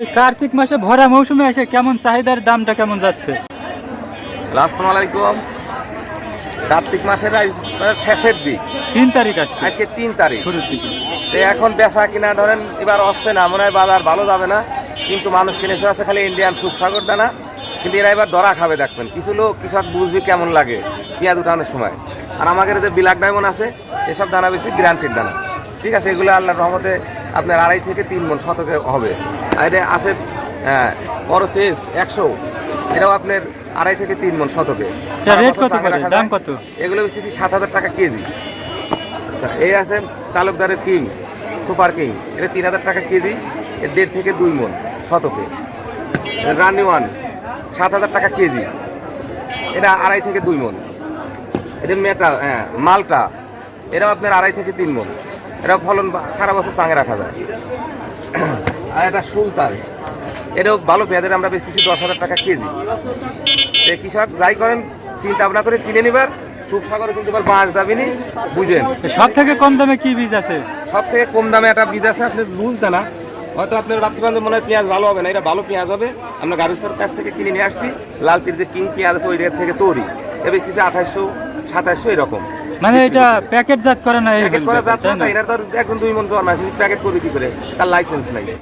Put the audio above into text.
কার্তিক মাসে ভরা মৌসুমে এসে কেমন চাহিদার দামটা কেমন যাচ্ছে? আসসালামু আলাইকুম। কার্তিক মাসের মানে শেষের দিক। তিন তারিখ আজকে। আজকে তিন তারিখ। শুরুর দিকে। তো এখন বেচা কিনা ধরেন এবার আসছে না মনে হয় বাজার ভালো যাবে না। কিন্তু মানুষ কিনেছে আছে খালি ইন্ডিয়ান সুপসাগর দানা। কিন্তু এরা এবার দরা খাবে দেখবেন। কিছু লোক কৃষক বুঝবি কেমন লাগে পেঁয়াজ উঠানোর সময়। আর আমাদের যে বিলাক ডায়মন্ড আছে এসব দানা বেশি গ্রান্টেড দানা। ঠিক আছে এগুলো আল্লাহর রহমতে আপনার আড়াই থেকে তিন মন শতকে হবে। আর এটা আছে হ্যাঁ, বড় শেষ একশো। এটাও আপনার আড়াই থেকে তিন মন শতকে? এগুলো বেচতেছি সাত হাজার টাকা কেজি। আচ্ছা এই আছে তালুকদারের কিং সুপার কিং। এটা তিন হাজার টাকা কেজি এর দেড় থেকে দুই মন শতকে। রানি ওয়ান সাত হাজার টাকা কেজি। এটা আড়াই থেকে দুই মন। এটা মেটা হ্যাঁ মালটা। এটাও আপনার আড়াই থেকে তিন মন। এটাও ফলন সারা বছর চাঙে রাখা যায়। আর এটা সুলতান। এটাও ভালো পেঁয়াজের আমরা বেচতেছি দশ হাজার টাকা কেজি। এই কৃষক যাই করেন চিন্তা ভাবনা করে কিনে নিবার সুপসাগরে কিন্তু এবার বাঁশ যাবিনি বুঝেন। সব থেকে কম দামে কি বীজ আছে? সব থেকে কম দামে একটা বীজ আছে আপনি লুজ দানা হয়তো আপনার যে মনে হয় পেঁয়াজ ভালো হবে না এটা ভালো পেঁয়াজ হবে। আমরা গারুস্তার কাছ থেকে কিনে নিয়ে আসছি। লাল তীর যে কিং পেঁয়াজ আছে ওই রেট থেকে তৈরি। এ বেশি আঠাশশো সাতাশশো এরকম। মানে এটা প্যাকেটজাত করে না প্যাকেট করা যাচ্ছে না? এটা তো এখন দুই মন আছে প্যাকেট করবে কি করে তার লাইসেন্স নাই